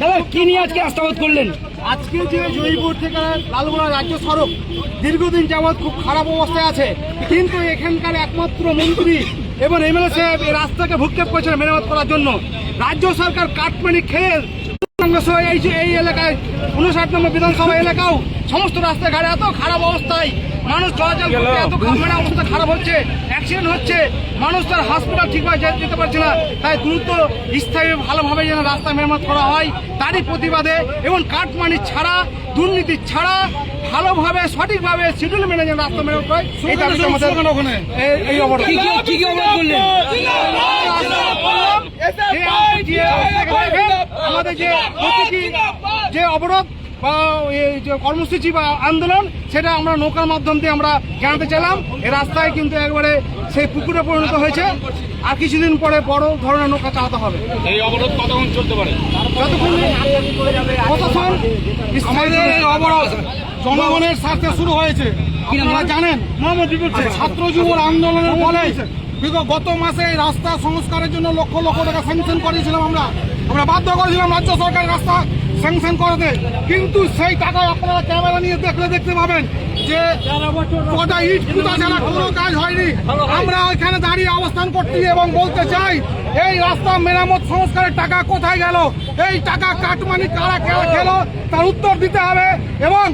দাদা কি আজকে রাস্তাবোধ করলেন আজকে যে জয়পুর থেকে লালগোলা রাজ্য সড়ক দীর্ঘদিন যাবৎ খুব খারাপ অবস্থায় আছে, কিন্তু এখানকার একমাত্র মন্ত্রী এবং এমএলএ সাহেব এই রাস্তাকে ভূক্ষেপ করেছেন মেরামত করার জন্য। রাজ্য সরকার কাঠমানি খেয়ে এই এলাকায় উনষাট নম্বর বিধানসভা এলাকাও সমস্ত রাস্তাঘাটে এত খারাপ অবস্থায় মানুষ চলাচল করতে এত মানে অবস্থা খারাপ হচ্ছে অ্যাক্সিডেন্ট হচ্ছে মানুষ তার হাসপাতাল ঠিকভাবে যেতে পারছে না। তাই দ্রুত স্থায়ী ভালোভাবে যেন রাস্তা মেরামত করা হয় তারই প্রতিবাদে এবং কাঠমানি ছাড়া দুর্নীতি ছাড়া ভালোভাবে সঠিকভাবে শিডিউল মেনে যেন রাস্তা মেরামত হয় এই দাবি আমাদের এই- অবরোধ। কি কি অবরোধ করলেন? আমাদের যে প্রতীকী যে অবরোধ বা এই যে কর্মসূচি বা আন্দোলন সেটা আমরা নৌকার মাধ্যম দিয়ে আমরা জানাতে চাইলাম। এই রাস্তায় কিন্তু একবারে সেই পুকুরে পরিণত হয়েছে। আর কিছুদিন পরে বড় ধরনের নৌকা চালাতে হবে। এই অবরোধ কতক্ষণ চলতে পারে? যতক্ষণ আমাদের এই অবরোধ জনগণের স্বার্থে শুরু হয়েছে। আপনারা? জানেন ছাত্র যুবর আন্দোলনের ফলে বিগত গত মাসে রাস্তা সংস্কারের জন্য লক্ষ লক্ষ টাকা স্যাংশন করেছিলাম আমরা। আমরা বাধ্য করেছিলাম রাজ্য সরকার রাস্তা স্যাংশন করে দেয় কিন্তু সেই টাকা আপনারা ক্যামেরা নিয়ে দেখলে দেখতে পাবেন যে কটা ইট পুতা ছাড়া কোনো কাজ হয়নি। আমরা এখানে দাঁড়িয়ে অবস্থান করছি এবং বলতে চাই, এই রাস্তা মেরামত সংস্কারের টাকা কোথায় গেল? এই টাকা কাটমানি কারা খেলো? তার উত্তর দিতে হবে এবং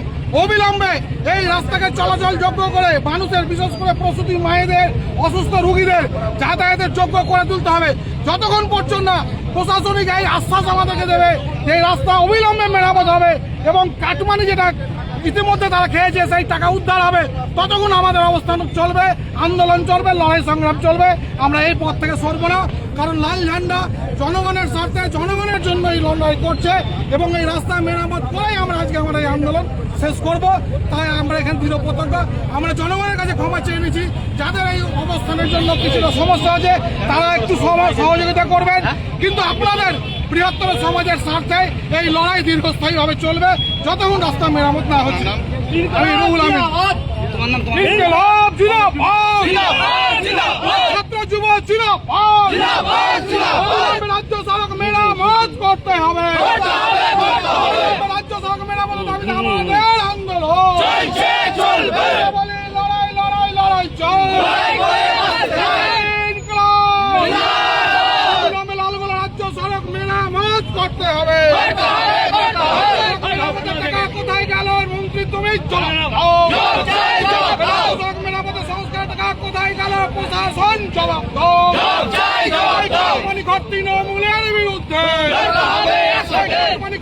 অবিলম্বে এই রাস্তাকে চলাচল যোগ্য করে মানুষের বিশেষ করে প্রসূতি মায়েদের, অসুস্থ রুগীদের যাতায়াতের যোগ্য করে তুলতে হবে। যতক্ষণ পর্যন্ত না প্রশাসনিক এই আশ্বাস আমাদেরকে দেবে, যে এই রাস্তা অবিলম্বে মেরামত হবে এবং কাটমানি যেটা ইতিমধ্যে তারা খেয়েছে, সেই টাকা উদ্ধার হবে। ততক্ষণ আমাদের অবস্থান চলবে, আন্দোলন চলবে, লড়াই সংগ্রাম চলবে। আমরা এই পথ থেকে সরবো না, কারণ লাল ঝান্ডা জনগণের স্বার্থে, জনগণের জন্য এই লড়াই করছে এবং এই রাস্তা মেরামত করেই আমরা আজকে আমরা এই আন্দোলন শেষ করব তাই আমরা এখানে দৃঢ় প্রত্যক্ষ আমরা জনগণের কাছে ক্ষমা চেয়ে নিয়েছি যাদের এই অবস্থানের জন্য কিছুটা সমস্যা আছে তারা একটু সহযোগিতা করবেন। কিন্তু আপনাদের বৃহত্তর সমাজের স্বার্থে এই লড়াই দীর্ঘস্থায়ীভাবে চলবে যতক্ষণ রাস্তা মেরামত না হচ্ছে। আমি রুহুল আমিন। ছাত্র যুব জিন্দাবাদ রাজ্য মেরামত করতে হবে। রাজ্য দাবিতে আমাদের আন্দোলন। করতে হবে। কোথায় গেল? মন্ত্রী তুমি জবাব দাও সড়ক মেরামতের সংস্কার টাকা কোথায় গেল প্রশাসন জবাব মানে বিরুদ্ধে। মানে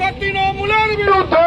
বিরুদ্ধে।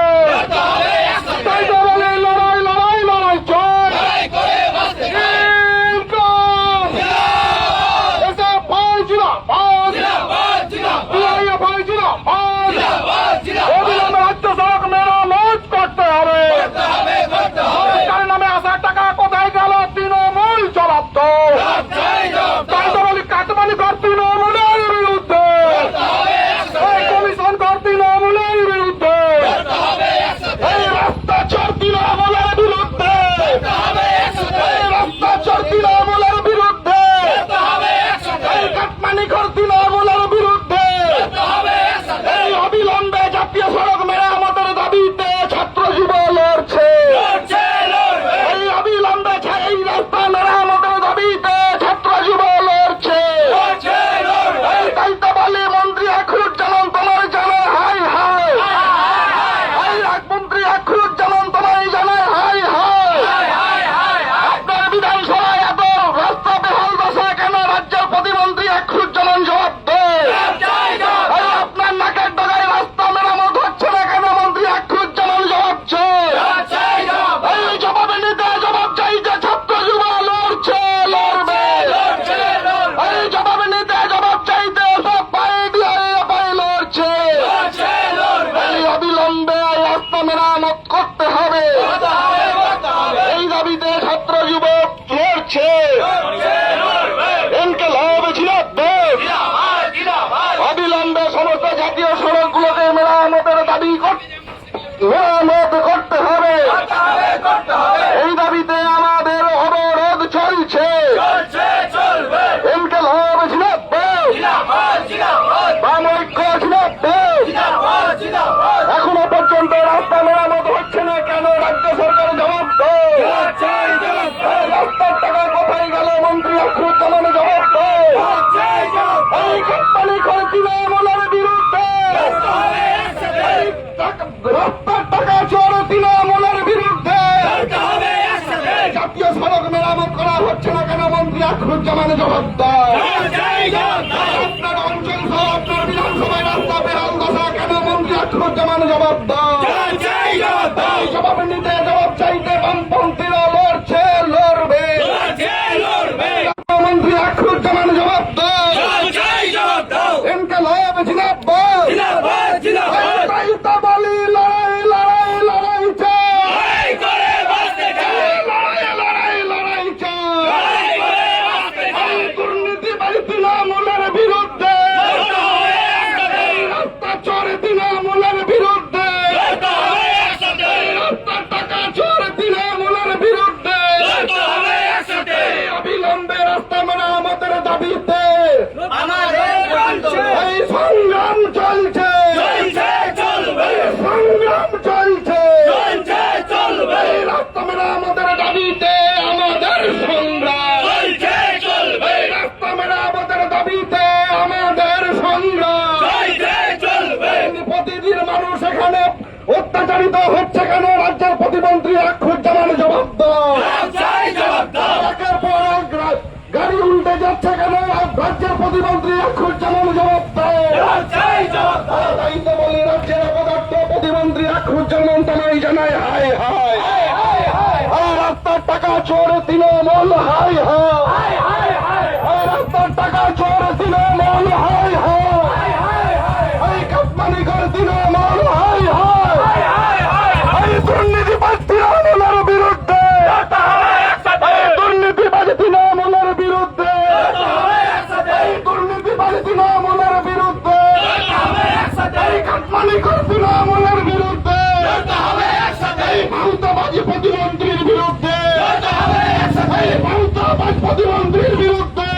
আখরুজ্জামান জবাব দাও আপনার অঞ্চল সহ আপনার বিধানসভায় রাস্তা বেহাল দশা কেন মন্ত্রী আখরুজ্জামান জবাব দাও এই জবাব নিতে জবাব চাইতে বামপন্থীরা লড়ছে লড়বে মন্ত্রী আখরুজ্জামান জবাব দাও এনকে লাভ জিনাব্বাদ তাই তো বলি লড়াই লড়াই লড়াই চাই লড়াই লড়াই লড়াই চাই এই দুর্নীতিবাজ তৃণমূলের বিরুদ্ধে এই রাস্তা চোর তৃণমূলের বিরুদ্ধে এই রাস্তার টাকা চোর তৃণমূলের বিরুদ্ধে এই অবিলম্বে রাস্তা মেরামতের দাবিতে এই সংগ্রাম চলছে এই সংগ্রাম চলছে এই রাস্তা মেরামতের দাবিতে আমাদের সংগ্রাম এই রাস্তা মেরামতের দাবিতে আমাদের সংগ্রাম প্রতিদিন মানুষ এখানে অত্যাচারিত হচ্ছে কেন রাজ্যের প্রতিমন্ত্রী আখরুজ্জামান জবাব দাও। একের পর এক গাড়ি উল্টে যাচ্ছে কেন? রাজ্যের প্রতিমন্ত্রী আখরুজ্জামান জবাব দাও। তাই তো বলি রাজ্যের অপদার্থ প্রতিমন্ত্রী আখরুজ্জামান তোমায় জানায় হাই হাই রাস্তার টাকা চোর তৃণমূল হাই হাই রাস্তার টাকা চোর তৃণমূল হাই হাই এই কাপ্তানিকর তৃণমূল হাই হাই তৃণমূলের বিরুদ্ধে। এই দুর্নীতিবাজ তৃণমূলের বিরুদ্ধে। এই কাপ্তানিকর তৃণমূলের বিরুদ্ধে। এই ভারতবাজি প্রতিমন্ত্রীর বিরুদ্ধে। এই ভারতবাজ প্রতিমন্ত্রীর বিরুদ্ধে।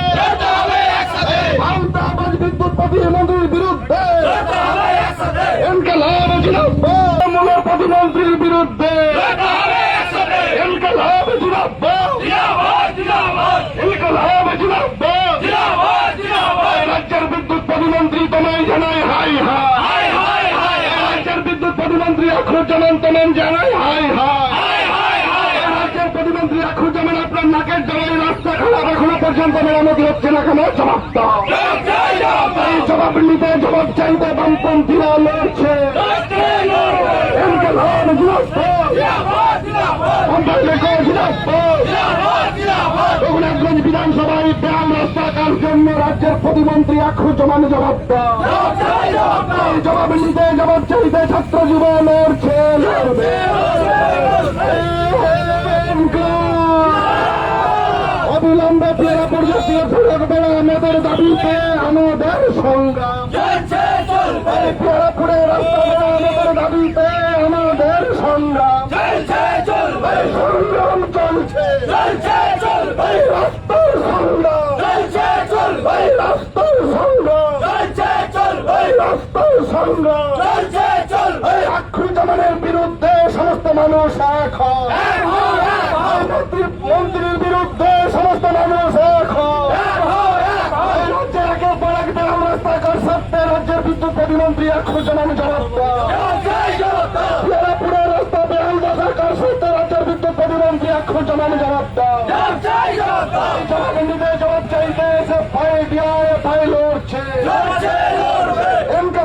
এই ভারতবাজ বিদ্যুৎ প্রতিমন্ত্রীর বিরুদ্ধে। মূলের প্রতিমন্ত্রীর বিরুদ্ধে ইনকলাব জিন্দাবাদ ইনকলাব জিন্দাবাদ এই রাজ্যের বিদ্যুৎ তোমায় জানাই হাই হাই। রাজ্যের বিদ্যুৎ প্রতিমন্ত্রী আখরুজ্জামান তোমায় জানাই হাই হাই। রাজ্যের প্রতিমন্ত্রী আখরুজ্জামান আপনার নাকের রাস্তা খারাপ এখনও পর্যন্ত মেরামতি হচ্ছে না কেন? এই জবাব নিতে জবাব চাইতে বামপন্থীরা লড়ছে রঘুনাথগঞ্জ বিধানসভায় বেয়াল রাস্তা কার জন্য রাজ্যের প্রতিমন্ত্রী আখরুজ্জামান জবাব জবাব নিতে জবাব চাইতে ছাত্র যুব লড়ছে অবিলম্বে পেরা পর্যাপ্তীয় সড়ক বেড়া আমাদের দাবিতে আমাদের সংগ্রাম। এই পেরাপুরে রাস্তা বেড়া আমাদের দাবিতে আমাদের সংগ্রাম এই সংগ্রাম চলছে এই রাস্তার সংগ্রাম এই রাস্তার সংগ্রাম এই রাস্তার সংগ্রাম এই আখরুজ্জামানের বিরুদ্ধে সমস্ত মানুষ এক মন্ত্রীর বিরুদ্ধে সমস্ত মানুষ এক রাজ্যের পর এক বেড়াম রাস্তা কার সত্ত্বে রাজ্যের বিদ্যুৎ প্রতিমন্ত্রী আখরুজ্জামান জবাব দাও পেরাপুরে রাস্তা বেহাল দশা কার সত্ত্বে রাজ্যের বিদ্যুৎ প্রতিমন্ত্রী আখরুজ্জামান জবাব জবাব নিতে জবাব চাইতে এসে দিয়া ভয় লড়ছে। এমকে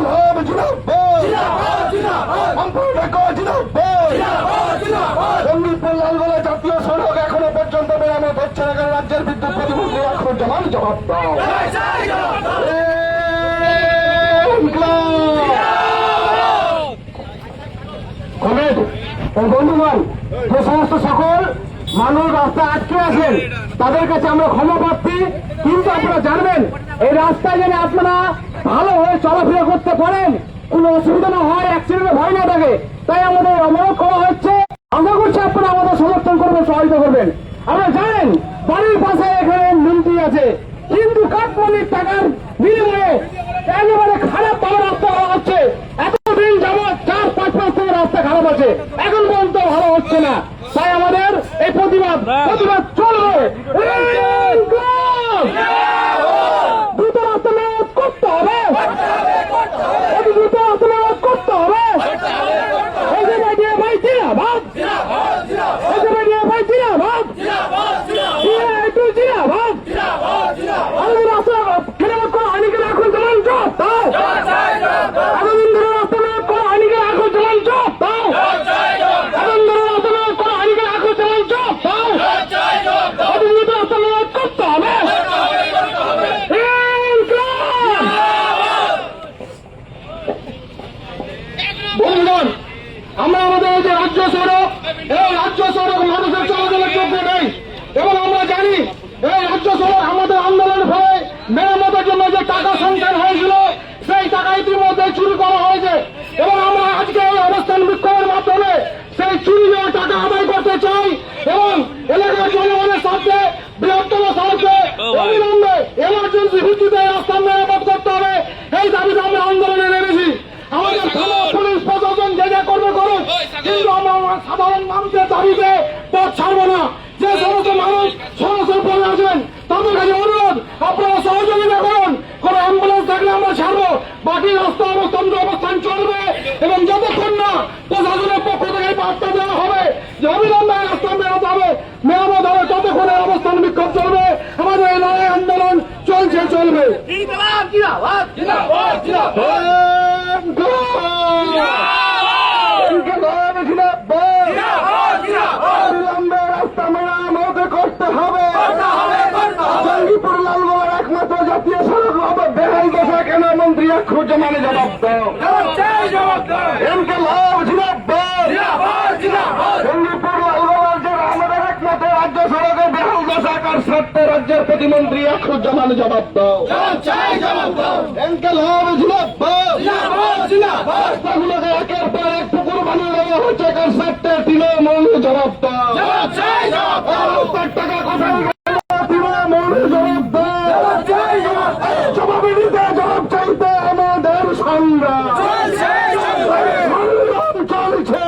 জাতীয় সড়ক এখনও পর্যন্ত মেরামত হচ্ছে না কারণ রাজ্যের বিদ্যুৎ প্রতিমন্ত্রী আখরুজ্জামান জবাব দাও। বন্ধুগণ যে সমস্ত সকল মানুষ রাস্তা আটকে আছেন তাদের কাছে আমরা ক্ষমা প্রার্থী কিন্তু আপনারা জানবেন এই রাস্তায় যেন আপনারা ভালো হয়ে চলাফেরা করতে পারেন। কোনো অসুবিধা না হয় অ্যাক্সিডেন্ট ভয় না থাকে। তাই আমাদের অবরোধ করা হচ্ছে। আশা করছি, আপনারা আমাদের সমর্থন করবেন, সহায়তা করবেন। আপনারা জানেন, বাড়ির পাশে এখানে মন্ত্রী আছে। কিন্তু কাঠমালির টাকার বিনিময়ে একেবারে খারাপ ভাবে রাস্তা করা হচ্ছে এতদিন যাবৎ চার পাঁচ মাস থেকে রাস্তা খারাপ আছে এখন পর্যন্ত ভালো হচ্ছে না তাই আমাদের এই প্রতিবাদ প্রতিবাদ চলবে ইনকলাব! দ্রুত রাস্তা মেরামত করতে হবে অতি দ্রুত রাস্তা মেরামত করতে হবে এই যে বাইরে ভাই জিরাবাদ এই যে বাইরে ভাই জিরাবাদ জিরাবাদ জিরাবাদ মেরামতের জন্য যে টাকা সংখ্যান হয়েছিল সেই টাকা ইতিমধ্যে চুরি করা হয়েছে এবং আমরা আজকে এই অবস্থান বিক্ষোভের মাধ্যমে সেই টাকা আদায় করতে চাই এবং এলাকার জনগণের সাথে বৃহত্তম সাহায্যে অবিলম্বে এমার্জেন্সি ভিত্তিতে রাস্তা মেরামত করতে হবে। এই দাবিতে আমরা আন্দোলনে নেমেছি। আমাদের পুলিশ প্রশাসন যে যা করবে করুক কিন্তু আমরা সাধারণ মানুষের দাবিতে পথ ছাড়বো না। যে সমস্ত মানুষ সমস্যার পরে আছেন তাদের কাছে অনুরোধ আপনারা সহযোগিতা করুন। কোন অ্যাম্বুলেন্স থাকলে আমরা ছাড়বো। বাকি রাস্তা অবস্থান অবস্থান চলবে এবং যতক্ষণ না প্রশাসনের পক্ষ থেকে এই বার্তা দেওয়া হবে যে অবিলম্বে এই রাস্তা মেরাতে হবে মেরামত হবে ততক্ষণ এই অবস্থান বিক্ষোভ চলবে আমাদের এই লড়াই আন্দোলন চলছে চলবে অবিলম্বে রাস্তা মেরামত করতে হবে জঙ্গিপুর লালগোলার একমাত্র জাতীয় সড়ক হবে বেহাল দশা কেন মন্ত্রী খুঁজমানে জবাব দাও এমকে লাভ জিনাবাদ জঙ্গিপুর লালগোলার যে আমাদের একমাত্র রাজ্য সড়কে বেহাল দশাকার স্বার্থে রাজ্যের প্রতিমন্ত্রী খুঁজমানে জবাব দাও। এমকে লাভ রাস্তাগুলোকে একের পর এক পুকুর বানিয়ে দেওয়া হচ্ছে কার তৃণমূল জবাব দাও। রাস্তার টাকা কোথায় গেল? তৃণমূল জবাব দাও। জবাব চাইতে আমাদের সংগ্রাম চলছে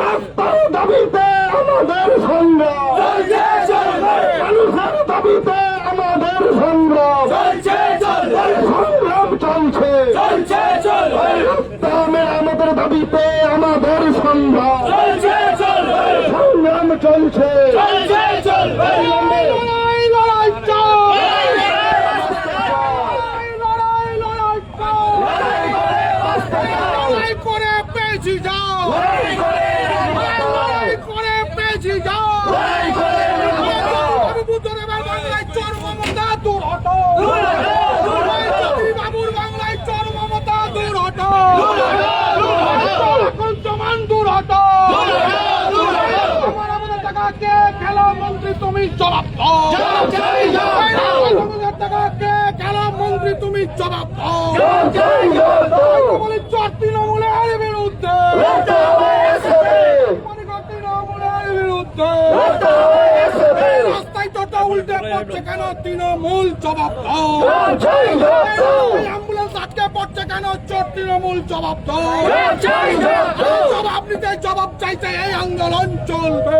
রাস্তার দাবিতে আমাদের সংগ্রাম মানুষের দাবিতে আমাদের সংগ্রাম সংগ্রাম চলছে রাস্তা মেরামতের দাবিতে আমাদের সংগ্রাম সংগ্রাম চলছে লড়াই, লড়াই চল! লড়াই, লড়াই চল! লড়াই করে পেয়েছি যাও লড়াই করে পেয়েছি যাও বাবু বুদ্ধদেবের বাংলায় চোর মমতা দূর হটো বাবুর বাংলায় চোর মমতা দূর হটো এখন সমান দূর হটো আমার আমাদের টাকাকে খেলা মন্ত্রী তুমি জবাব মন্ত্রী তুমি বিরুদ্ধে। রাস্তায় উল্টে পড়ছে কেন? তৃণমূল জবাব দাও। এই অ্যাম্বুলেন্স আটকে পড়ছে কেন? চোর তৃণমূল জবাব দাও। জবাব নিতে জবাব চাইতে এই আন্দোলন চলবে।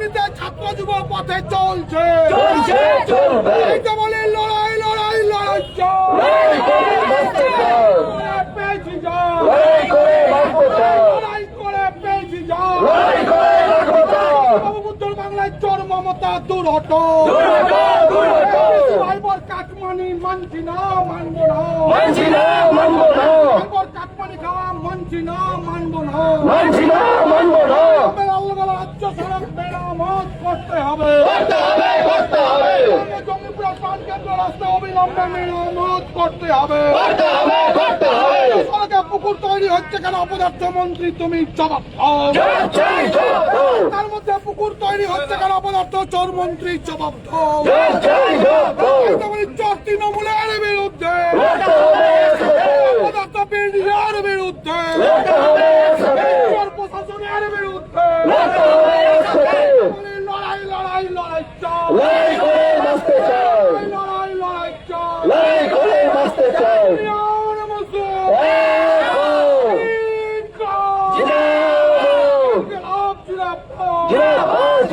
নিতে ছাত্র যুব পথে চলছে। বলে লড়াই লড়াই লড়াই পেয়েছি লড়াই করে পেয়েছি যাও বাবু বুদ্ধর বাংলায় চোর মমতা দূর হটো কাটমানি মানছি না মানবো না। সাইবর কাটমানি খাওয়া মানছি না মানবো না। আল্লাহ রাজ্য সড়ক মেরামত করতে হবে আমাদের জঙ্গিপুর প্রাণ কেন্দ্র রাস্তা অবিলম্বে মেরামত করতে হবে। সড়কে পুকুর তৈরি হচ্ছে কেন? অপদার্থ মন্ত্রী তুমি জবাব দাও। তার মধ্যে পুকুর তৈরি হচ্ছে কেন? অপদার্থ চোর মন্ত্রী জবাব দাও। চোর তৃণমূলের বিরুদ্ধে। অপদার্থ বিরোধীদের বিরুদ্ধে। চোর প্রশাসনের বিরুদ্ধে বলি লড়াই লড়াই লড়াই চল লড়াই লড়াই চল ইয়া মুসলিম জিন্দাবাদ জিন্দাবাদ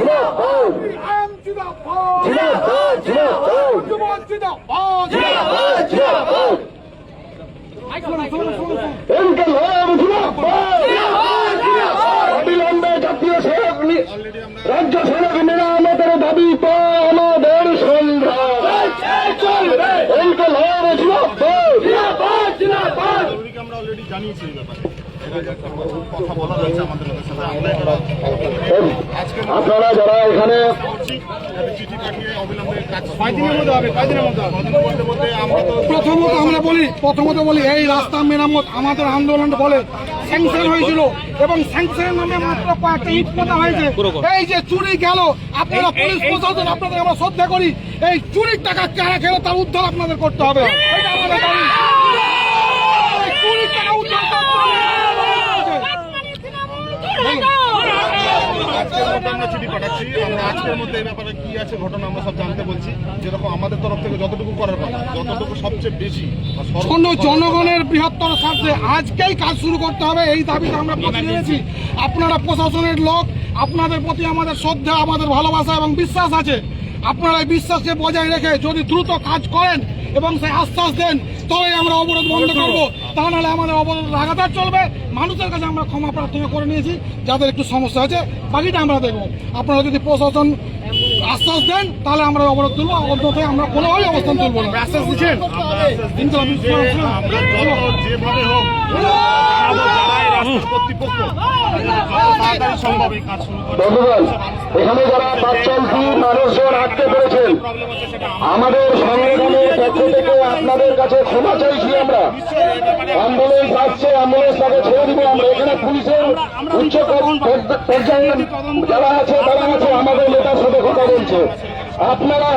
আম জিন্দাবাদ জিন্দাবাদ জিন্দাবাদ ইনকলাব জিন্দাবাদ অবিলম্বে জাতীয় সড়ক নি- রাজ্য সড়ক মেরামতের দাবিতে আমাদের সংগ্রাম ইনকলাব জিন্দাবাদ আমরা অলরেডি জানিয়েছি এই ব্যাপারে। আপনারা যারা এখানে চিঠি পাঠিয়ে অবিলম্বে কাজ কয়দিনের মধ্যে হবে? কয়দিনের মধ্যে হবে? বলতে বলতে আমরা তো প্রথমত আমরা বলি প্রথমত বলি এই রাস্তা মেরামত আমাদের আন্দোলন বলে স্যাংশন হয়েছিল এবং স্যাংশনের নামে মাত্র কয়েকটা ইট পোতা হয়েছে। এই যে চুরি গেল আপনারা পুলিশ প্রশাসন আপনাদের আমরা শ্রদ্ধা করি এই চুরির টাকা কারা খেলো তার উদ্ধার আপনাদের করতে হবে এটা আমাদের দাবি। এই চুরির টাকা উদ্ধার করতে হবে। আজকের মধ্যে আমরা চিঠি পাঠাচ্ছি আমরা আজকের মধ্যে এই ব্যাপারে কি আছে ঘটনা আমরা সব জানতে বলছি। যেরকম আমাদের তরফ থেকে যতটুকু করার কথা যতটুকু সবচেয়ে বেশি জনগণের বৃহত্তর স্বার্থে আজকেই কাজ শুরু করতে হবে এই দাবিটা আমরা পৌঁছে নিয়েছি আপনারা প্রশাসনের লোক আপনাদের প্রতি আমাদের শ্রদ্ধা আমাদের ভালোবাসা এবং বিশ্বাস আছে। আপনারা এই বিশ্বাসকে বজায় রেখে যদি দ্রুত কাজ করেন এবং সেই আশ্বাস দেন তবে আমরা অবরোধ বন্ধ করব। তা নাহলে আমাদের অবরোধ লাগাতার চলবে। মানুষের কাছে আমরা ক্ষমা প্রার্থনা করে নিয়েছি যাদের একটু সমস্যা আছে বাকিটা আমরা দেখব। আপনারা যদি প্রশাসন আশ্বাস দেন তাহলে আমরা অবরোধ তুলবো অন্যথায় আমরা কোনোভাবেই অবস্থান তুলবো না। আশ্বাস দিচ্ছেন যত যেভাবে হোক এখানে যারা পাঁচচলতি মানুষজন আটকে পড়েছেন আমাদের সংগঠনের পক্ষ থেকে আপনাদের কাছে ক্ষমা চাইছি আমরা। অ্যাম্বুলেন্স আসছে অ্যাম্বুলেন্স তাকে ছেড়ে দিব। আমরা এখানে পুলিশের উচ্চ পর্যায়ে যারা আছে তারা আছে। আমাদের নেতার সাথে কথা বলছে আপনারা